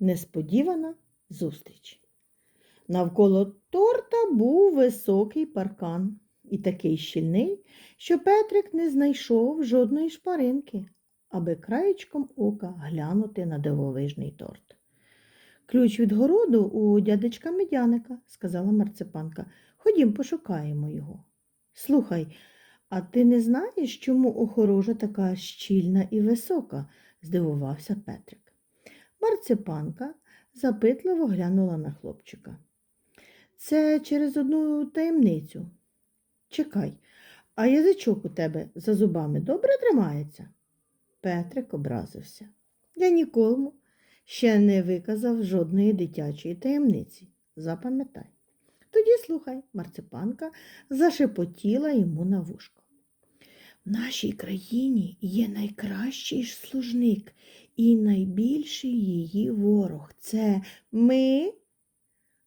Несподівана зустріч. Навколо торта був високий паркан і такий щільний, що Петрик не знайшов жодної шпаринки, аби краєчком ока глянути на дивовижний торт. Ключ від городу у дядечка Медяника, сказала марципанка. Ходім, пошукаємо його. Слухай, а ти не знаєш, чому огорожа така щільна і висока? здивувався Петрик. Марципанка запитливо глянула на хлопчика. Це через одну таємницю. Чекай, а язичок у тебе за зубами добре тримається? Петрик образився. Я нікому ще не виказав жодної дитячої таємниці. Запам'ятай. Тоді слухай, марципанка зашепотіла йому на вушко. В нашій країні є найкращий служник і найбільший її ворог. Це ми.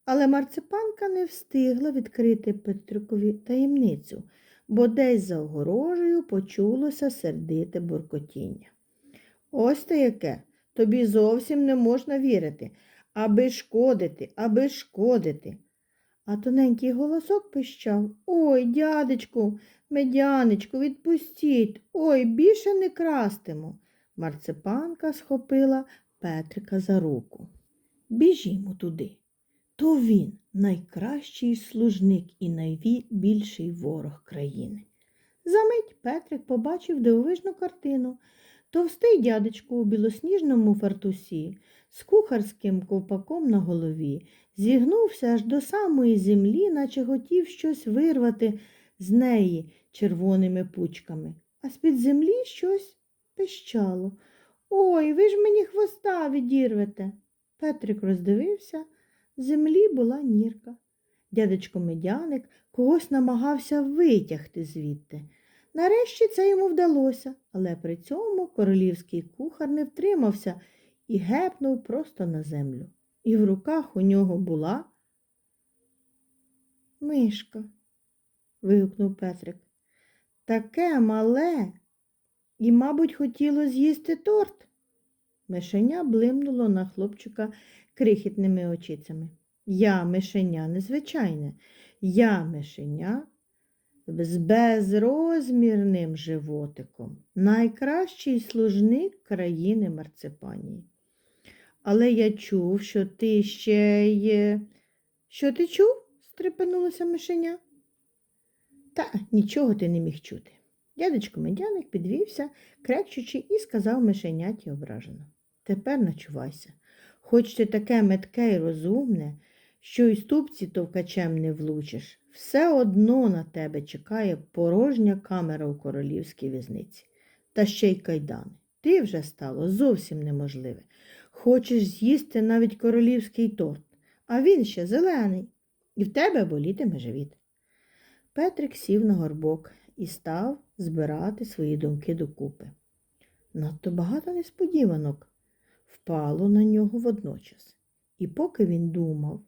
Але марципанка не встигла відкрити Петрикові таємницю, бо десь за огорожею почулося сердите буркотіння. Ось те яке, тобі зовсім не можна вірити, аби шкодити, аби шкодити. А тоненький голосок пищав Ой, дядечку, медяничку, відпустіть, ой, більше не крастиму. Марципанка схопила Петрика за руку. Біжімо туди. То він найкращий служник і найбільший ворог країни. Замить Петрик побачив дивовижну картину. Товстий дядечко у білосніжному фартусі з кухарським ковпаком на голові зігнувся аж до самої землі, наче хотів щось вирвати з неї червоними пучками, а з-під землі щось пищало. Ой, ви ж мені хвоста відірвете. Петрик роздивився. Землі була нірка. Дядечко медяник когось намагався витягти звідти. Нарешті це йому вдалося, але при цьому королівський кухар не втримався і гепнув просто на землю. І в руках у нього була мишка, вигукнув Петрик. Таке мале і, мабуть, хотіло з'їсти торт. Мишеня блимнуло на хлопчика крихітними очицями. Я мишеня незвичайне, я мишеня з безрозмірним животиком, найкращий служник країни Марципанії. Але я чув, що ти ще є. Що ти чув? стрепенулося мишеня. Та нічого ти не міг чути. Дядечко медяник підвівся, крекчучи, і сказав мишеняті ображено. Тепер начувайся. Хоч ти таке метке й розумне, що й ступці товкачем не влучиш, все одно на тебе чекає порожня камера у королівській в'язниці. Та ще й кайдани. Ти вже стало зовсім неможливе. Хочеш з'їсти навіть королівський торт, а він ще зелений, і в тебе болітиме живіт. Петрик сів на горбок і став збирати свої думки докупи. Надто багато несподіванок впало на нього водночас. І поки він думав,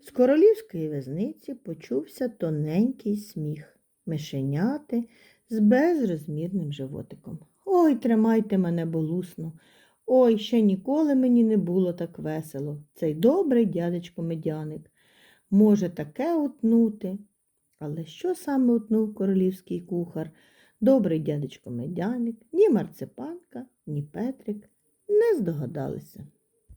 з королівської в'язниці почувся тоненький сміх, мишеняти з безрозмірним животиком. Ой, тримайте мене болусно. Ой, ще ніколи мені не було так весело. Цей добрий дядечко медяник може таке утнути. Але що саме утнув королівський кухар? Добрий дядечко медяник, ні марципанка, ні Петрик не здогадалися.